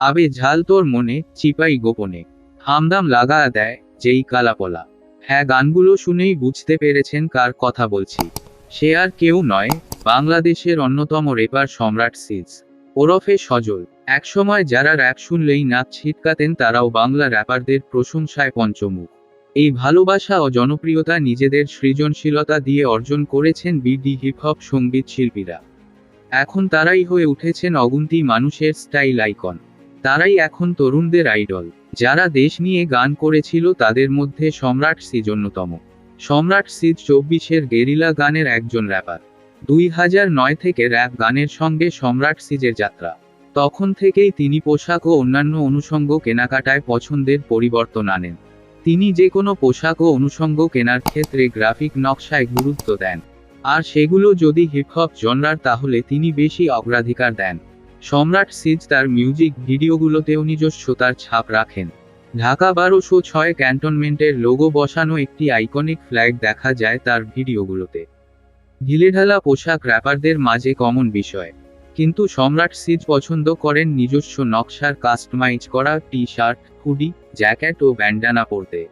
আবে ঝাল তোর মনে, চিপাই গোপনে। হামদাম লাগা দেয়, যেই কালাপলা। হ্যাঁ গানগুলো শুনেই বুঝতে পেরেছেন কার কথা বলছি। সে আর কেউ নয়, বাংলাদেশের অন্যতম রেপার সম্রাট সিজ। ওরফে সজল। একসময় যারা র্যাপ শুনলেই নাচ ছিটকাতেন, তারাও বাংলা র্যাপারদের প্রশংসায় পঞ্চমুখ। এই ভালোবাসা ও জনপ্রিয়তা নিজেদের সৃজনশীলতা দিয়ে অর্জন করেছেন বিডি হিপ হপ সংগীত শিল্পীরা। এখন তারাই হয়ে উঠেছেন অগুন্তি মানুষের স্টাইল আইকন তারাই এখন তরুণদের আইডল। যারা দেশ নিয়ে গান করেছিল তাদের মধ্যে সম্রাট সিজ অন্যতম। সম্রাট সিজ চব্বিশের গেরিলা গানের একজন র্যাপার দুই হাজার নয় থেকে র্যাপ গানের সঙ্গে সম্রাট সিজের যাত্রা। তখন থেকেই তিনি পোশাক ও অন্যান্য অনুষঙ্গ কেনাকাটায় পছন্দের পরিবর্তন আনেন। তিনি যে কোনো পোশাক ও অনুষঙ্গ কেনার ক্ষেত্রে গ্রাফিক নকশায় গুরুত্ব দেন। আর সেগুলো যদি হিপহপ জনরার তাহলে তিনি বেশি অগ্রাধিকার দেন। সম্রাট সিজ তার মিউজিক ভিডিওগুলোতেও নিজস্বতার ছাপ রাখেন। ঢাকা বারোশো ছয় ক্যান্টনমেন্টের লোগো বসানো একটি আইকনিক ফ্ল্যাগ দেখা যায় তার ভিডিওগুলোতে। ঢিলেঢালা পোশাক র্যাপারদের মাঝে কমন বিষয়। কিন্তু সম্রাট সিজ পছন্দ করেন নিজস্ব নকশার কাস্টমাইজ করা টি শার্ট হুডি, জ্যাকেট ও ব্যান্ডানা পরতে।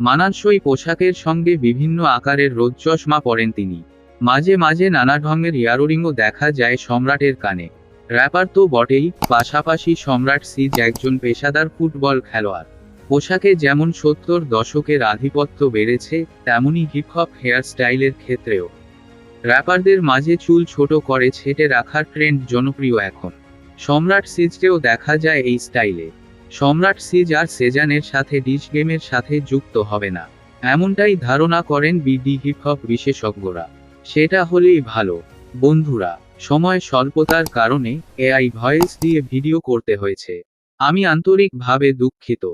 মানানসই পোশাকের সঙ্গে বিভিন্ন আকারের রোদ চশমা পরেন তিনি। মাঝে মাঝে নানা ঢঙের ইয়ারোরিংও দেখা যায় সম্রাটের কানে। র্যাপার তো বটেই, পাশাপাশি সম্রাট সিজ একজন পেশাদার ফুটবল খেলোয়াড়। পোশাকে যেমন সত্তর দশকের আধিপত্য বেড়েছে তেমনি হিপহপ হেয়ার স্টাইলের ক্ষেত্রেও। র্যাপারদের মাঝে চুল ছোট করে ছেটে রাখার ট্রেন্ড জনপ্রিয় এখন। সম্রাট সিজকেও দেখা যায় এই স্টাইলে সম্রাট সিজ আর সেজানের সাথে ডিশ গেমের সাথে যুক্ত হবে না। এমনটাই ধারণা করেন বিডি হিপহপ বিশেষজ্ঞরা। সেটা হলেই ভালো। বন্ধুরা সময় স্বল্পতার কারণে এআই ভয়েস দিয়ে ভিডিও করতে হয়েছে। আমি আন্তরিকভাবে দুঃখিত।